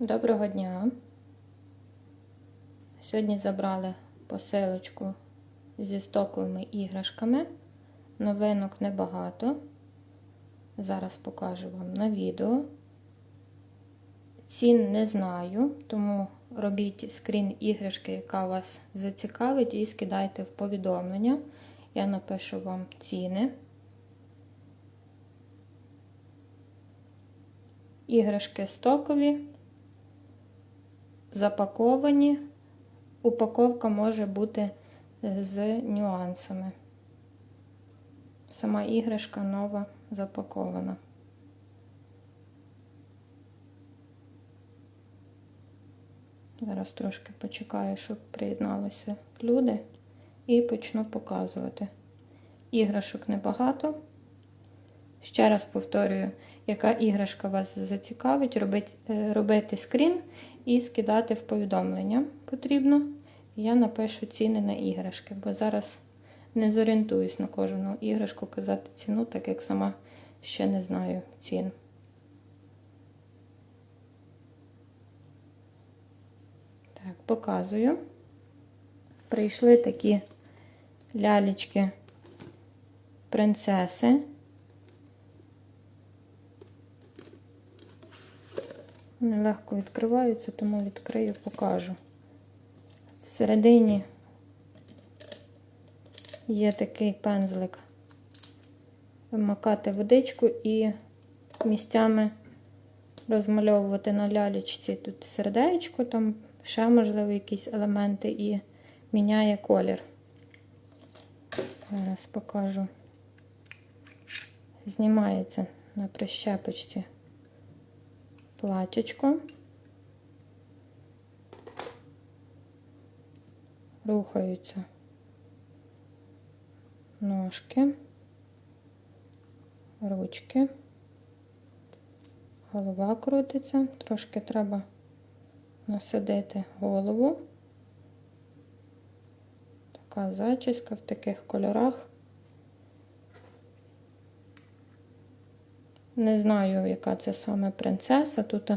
Доброго дня. Сьогодні забрали посилочку зі стоковими іграшками. Новинок небагато. Зараз покажу вам на відео. Цін не знаю, тому робіть скрін іграшки, яка вас зацікавить, і скидайте в повідомлення. Я напишу вам ціни. Іграшки стокові запаковані. Упаковка може бути з нюансами. Сама іграшка нова запакована. Зараз трошки почекаю, щоб приєдналися люди, і почну показувати. Іграшок небагато. Ще раз повторюю, яка іграшка вас зацікавить, робити, робити скрін і скидати в повідомлення потрібно. Я напишу ціни на іграшки, бо зараз не зорієнтуюсь на кожну іграшку казати ціну, так як сама ще не знаю цін. Так, показую. Прийшли такі лялечки принцеси. Вони легко відкриваються, тому відкрию, покажу. Всередині є такий пензлик. Вмикати водичку і місцями розмальовувати на лялечці тут сердечко, там ще, можливо, якісь елементи і міняє колір. Зараз покажу. Знімається на прищепочці платячко. Рухаються ножки, ручки, голова крутиться, трошки треба насадити голову. Така зачіска в таких кольорах. Не знаю, яка це саме принцеса. Тут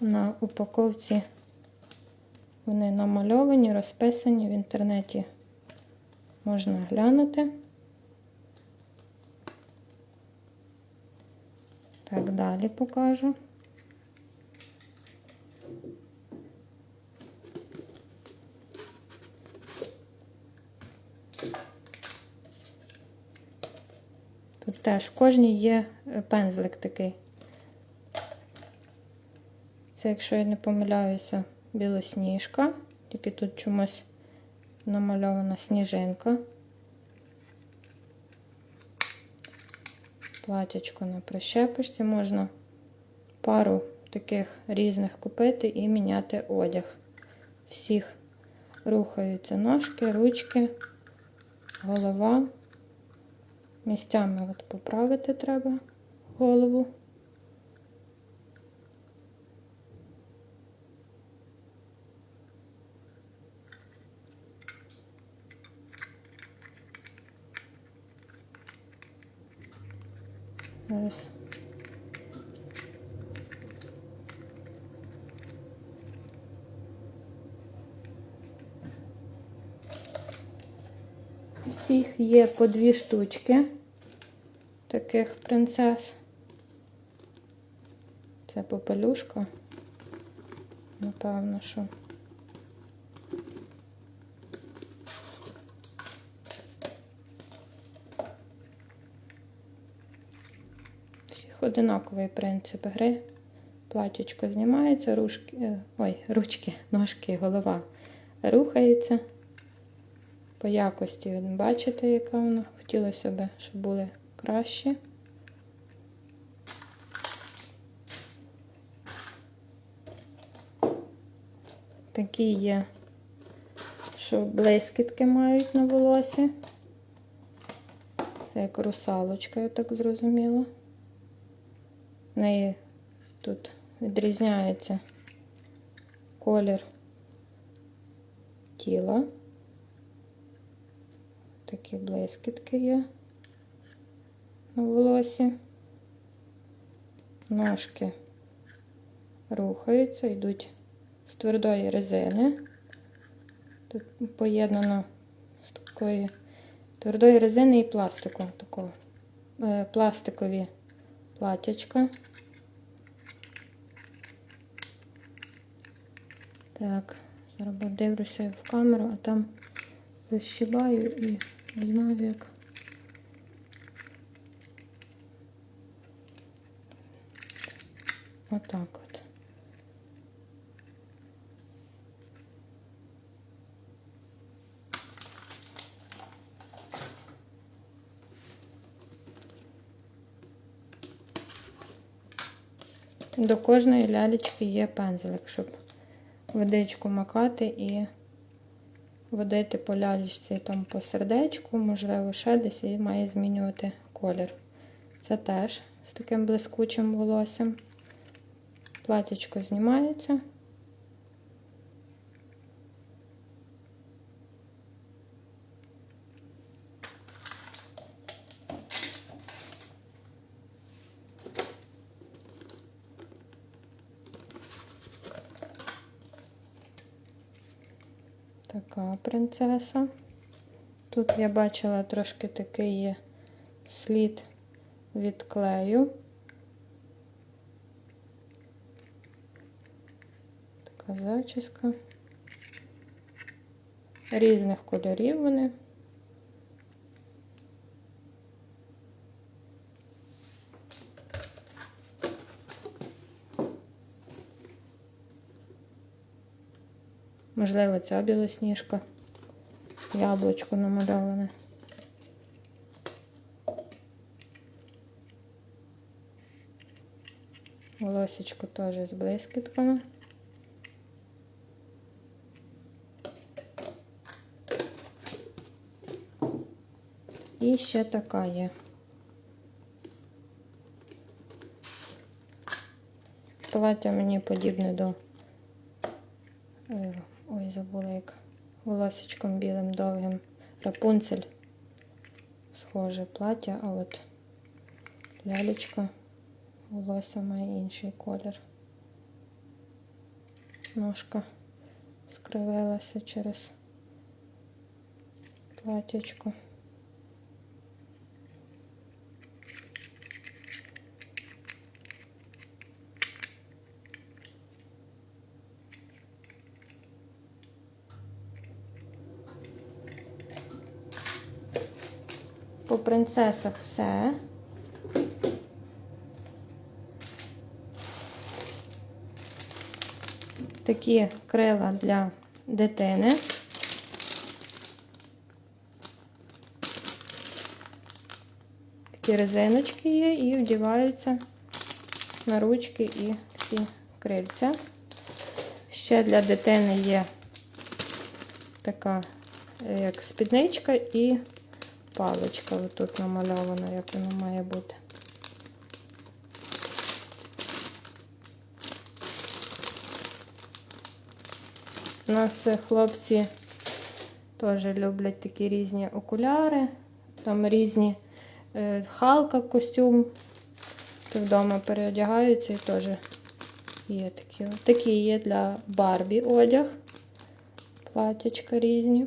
на упаковці вони намальовані, розписані в інтернеті можна глянути. Так, далі покажу. Теж в кожній є пензлик такий. Це, якщо я не помиляюся, білосніжка, тільки тут чомусь намальована сніжинка. Платячко на прищепочці можна пару таких різних купити і міняти одяг. Всіх рухаються ножки, ручки, голова. Місцями от поправити треба голову. Зараз. Всіх є по дві штучки таких принцес. Це попелюшка. Напевно, що. Всіх одинаковий принцип гри. Платічко знімається, ручки, ой, ручки, ножки, голова рухається. По якості, бачите, яка вона. Хотілося б, щоб були краще. Такі є, що блискітки мають на волосі. Це як русалочка, я так зрозуміла. В неї тут відрізняється колір тіла. Такі блискітки є на волосі. Ножки рухаються, йдуть з твердої резини. Тут поєднано з такої твердої резини і пластику. Такого. Е, пластикові платячка. Так, зараз дивлюся в камеру, а там защибаю і як. Отак от. До кожної лялечки є пензлик, щоб водичку макати і водити по лялечці там по сердечку, можливо, ще десь і має змінювати колір. Це теж з таким блискучим волоссям. Платічко знімається. Така принцеса. Тут я бачила трошки такий є слід від клею. Така зачіска. Різних кольорів вони. Можливо, ця білосніжка. Яблучко намальоване. Волосечко теж з блискітками. І ще така є. Плаття мені подібне до е, ой, забула як волосечком білим довгим. Рапунцель. Схоже плаття, а от лялечка волосся має інший колір. Ножка скривилася через платячко. По принцесах все. Такі крила для дитини. Такі резиночки є і вдіваються на ручки і ці крильця. Ще для дитини є така як спідничка і паличка тут намальована, як воно має бути. У нас хлопці теж люблять такі різні окуляри, там різні е, халка, костюм. Вдома переодягаються і теж є такі. Такі є для Барбі одяг, платячка різні.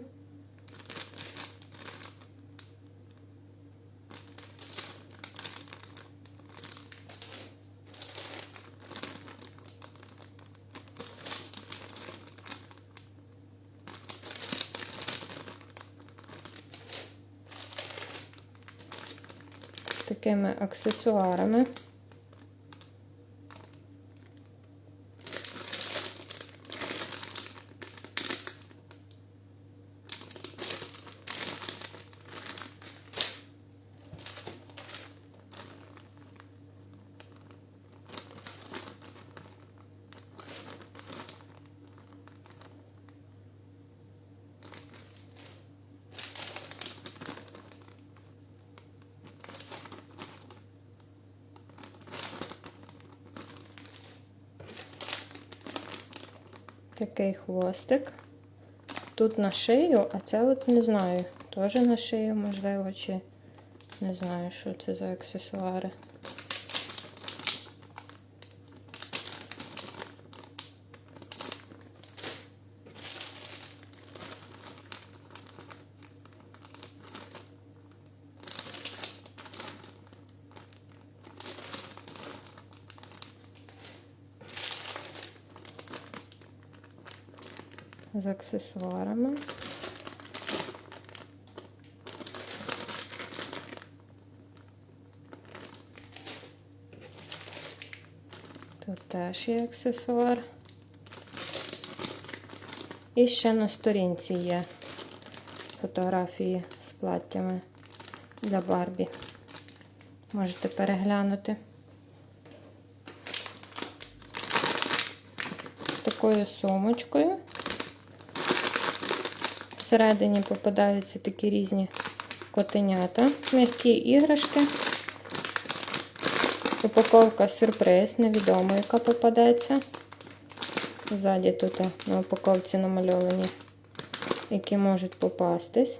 з такими аксесуарами. Такий хвостик. Тут на шию, а це от не знаю. Теж на шию, можливо, чи не знаю, що це за аксесуари. З аксесуарами. Тут теж є аксесуар. І ще на сторінці є фотографії з платтями для Барбі. Можете переглянути. Такою сумочкою. Всередині попадаються такі різні котенята, м'які іграшки. Упаковка сюрприз, невідомо, яка попадеться. Ззаді тут на упаковці намальовані, які можуть попастись.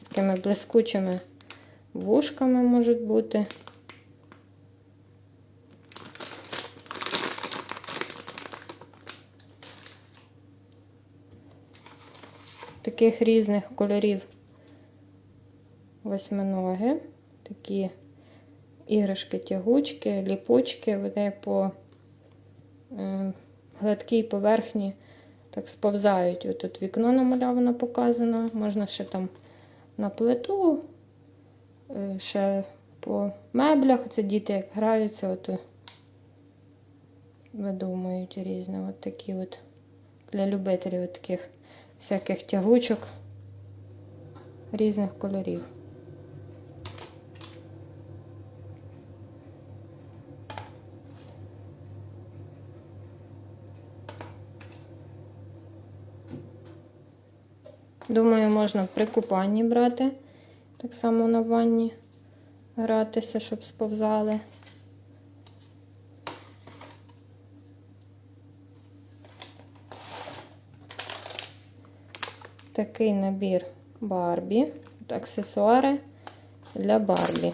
З такими блискучими вушками можуть бути. Таких різних кольорів восьминоги, такі іграшки-тягучки, ліпучки, вони по е, гладкій поверхні так сповзають. Ось вікно намальовано показано, можна ще там на плиту, е, ще по меблях. Це діти як граються, от видумують різне. От такі от для любителів от таких всяких тягучок різних кольорів. Думаю, можна при купанні брати, так само на ванні гратися, щоб сповзали. Такий набір Барбі, аксесуари для Барбі.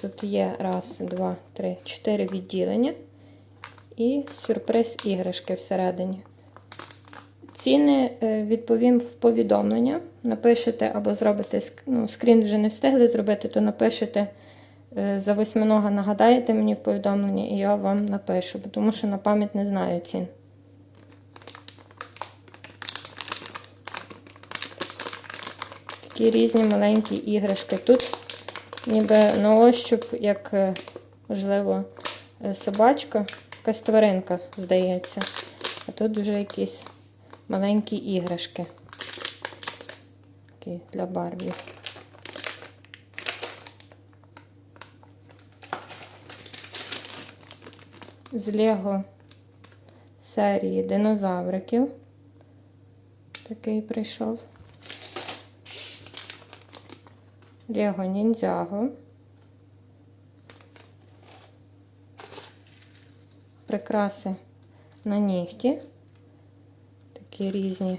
Тут є раз, два, три, чотири відділення і сюрприз іграшки всередині. Ціни е, відповім в повідомлення. Напишете або зробите ну, скрін вже не встигли зробити, то напишете е, за восьминога, нагадаєте мені в повідомлення, і я вам напишу, тому що на пам'ять не знаю цін. Такі різні маленькі іграшки. Тут ніби на ощуп, як, е, можливо, собачка, якась тваринка, здається. А тут вже якісь маленькі іграшки. Такі для Барбі. З Лего серії динозавриків. Такий прийшов. Лего ніндзяго. Прикраси на нігті такі різні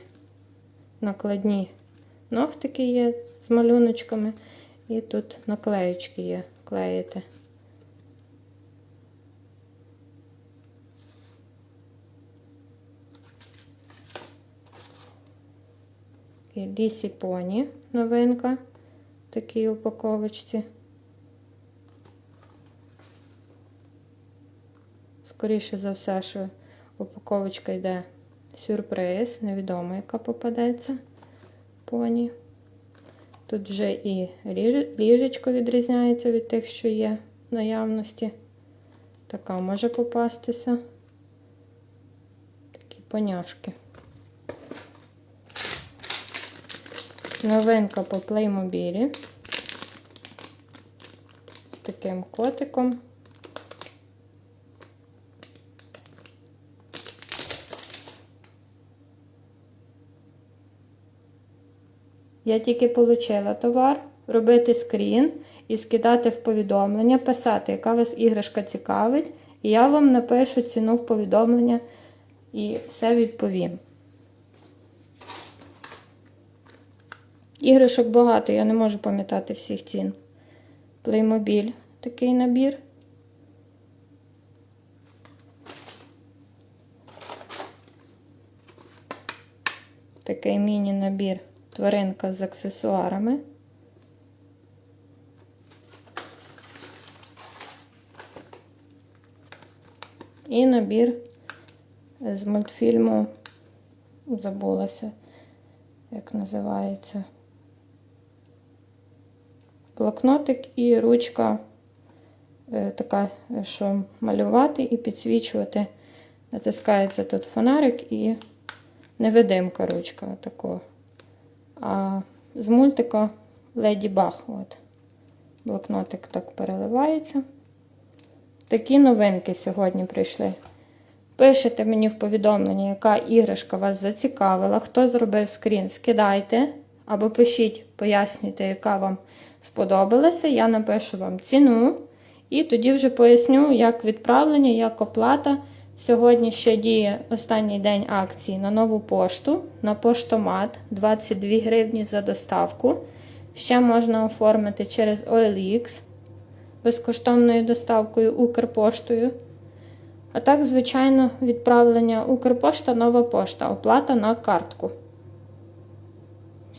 накладні ногтики є з малюночками. І тут наклеючки є, клеїти. Лісі поні новинка такій упаковочці. Скоріше за все, що упаковочка йде сюрприз, невідомо, яка попадеться поні. Тут вже і ліжечко відрізняється від тих, що є в наявності. Така може попастися. Такі поняшки. Новинка по плеймобілі з таким котиком. Я тільки отримала товар, робити скрін і скидати в повідомлення, писати, яка вас іграшка цікавить, і я вам напишу ціну в повідомлення і все відповім. Іграшок багато, я не можу пам'ятати всіх цін. Плеймобіль такий набір. Такий міні-набір тваринка з аксесуарами. І набір з мультфільму забулася, як називається. Блокнотик і ручка е, така, що малювати і підсвічувати. Натискається тут фонарик і невидимка ручка такого. А з мультика Леді Баг. От. Блокнотик так переливається. Такі новинки сьогодні прийшли. Пишете мені в повідомленні, яка іграшка вас зацікавила, хто зробив скрін, скидайте. Або пишіть, пояснюйте, яка вам сподобалася. Я напишу вам ціну. І тоді вже поясню, як відправлення, як оплата. Сьогодні ще діє останній день акції на нову пошту, на поштомат 22 гривні за доставку. Ще можна оформити через OLX безкоштовною доставкою Укрпоштою. А так, звичайно, відправлення Укрпошта, нова пошта, оплата на картку.